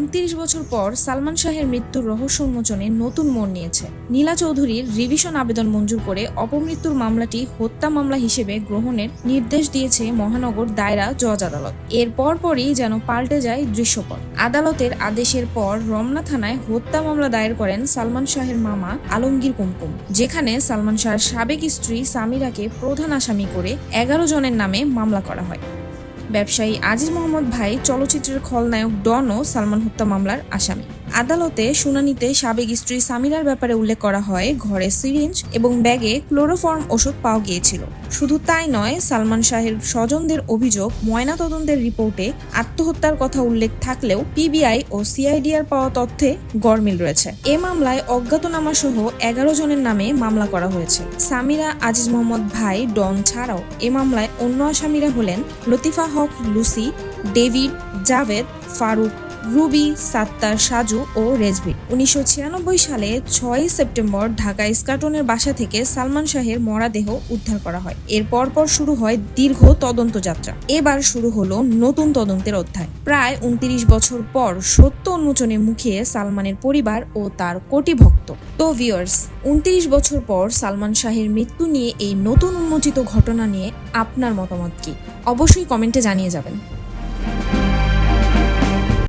উনত্রিশ বছর পর সালমান শাহের মৃত্যুর রহস্য উন্মোচনে নতুন মোড় নিয়েছে। নীলা চৌধুরীর রিভিশন আবেদন মঞ্জুর করে অপমৃত্যুর মামলাটি হত্যা মামলা হিসেবে গ্রহণের নির্দেশ দিয়েছে মহানগর দায়রা জজ আদালত। এর পরপরই যেন পাল্টে যায় দৃশ্যপট। আদালতের আদেশের পর রমনা থানায় হত্যা মামলা দায়ের করেন সালমান শাহের মামা আলমগীর কুমকুম, যেখানে সালমান শাহের সাবেক স্ত্রী সামিরাকে প্রধান আসামি করে এগারো জনের নামে মামলা করা হয়। ব্যবসায়ী আজিজ মোহাম্মদ ভাই চলচ্চিত্রের খলনায়ক ডনও সালমান হত্যা মামলার আসামি। আদালতে শুনানিতে সাবেক স্ত্রী সামিরার ব্যাপারে উল্লেখ করা হয়, ঘরে সিরিঞ্জ এবং ব্যাগে ক্লোরোফর্ম ওষুধ পাওয়া গিয়েছিল। শুধু তাই নয়, সালমান শাহের স্বজনদের অভিযোগ, ময়নাতদন্তের রিপোর্টে আত্মহত্যার কথা উল্লেখ থাকলেও পিবিআই ও সিআইডিআর পাওয়া তথ্যে গরমিল রয়েছে। এ মামলায় অজ্ঞাতনামা সহ এগারো জনের নামে মামলা করা হয়েছে। সামিরা আজিজ মোহাম্মদ ভাই ডন ছাড়াও এ মামলায় অন্য আসামিরা হলেন Latifa Haque, Lucy, David Javed, Faruk Ruby, Sattar, Saju ও রেজভি। উনিশশো সালে ছয়ই সেপ্টেম্বর ঢাকা ইস্কাটনের বাসা থেকে সালমান শাহের মরাদেহ উদ্ধার করা হয়। এর পরপর শুরু হয় দীর্ঘ তদন্ত যাত্রা। এবার শুরু হলো নতুন তদন্তের অধ্যায়। প্রায় উনত্রিশ বছর পর সত্য উন্মোচনে মুখিয়ে সালমানের পরিবার ও তার কোটি ভক্ত তো ভিউয়ার্স উনত্রিশ বছর পর সালমান শাহের মৃত্যু নিয়ে এই নতুন উন্মোচিত ঘটনা নিয়ে আপনার মতামত কি? অবশ্যই কমেন্টে জানিয়ে যাবেন।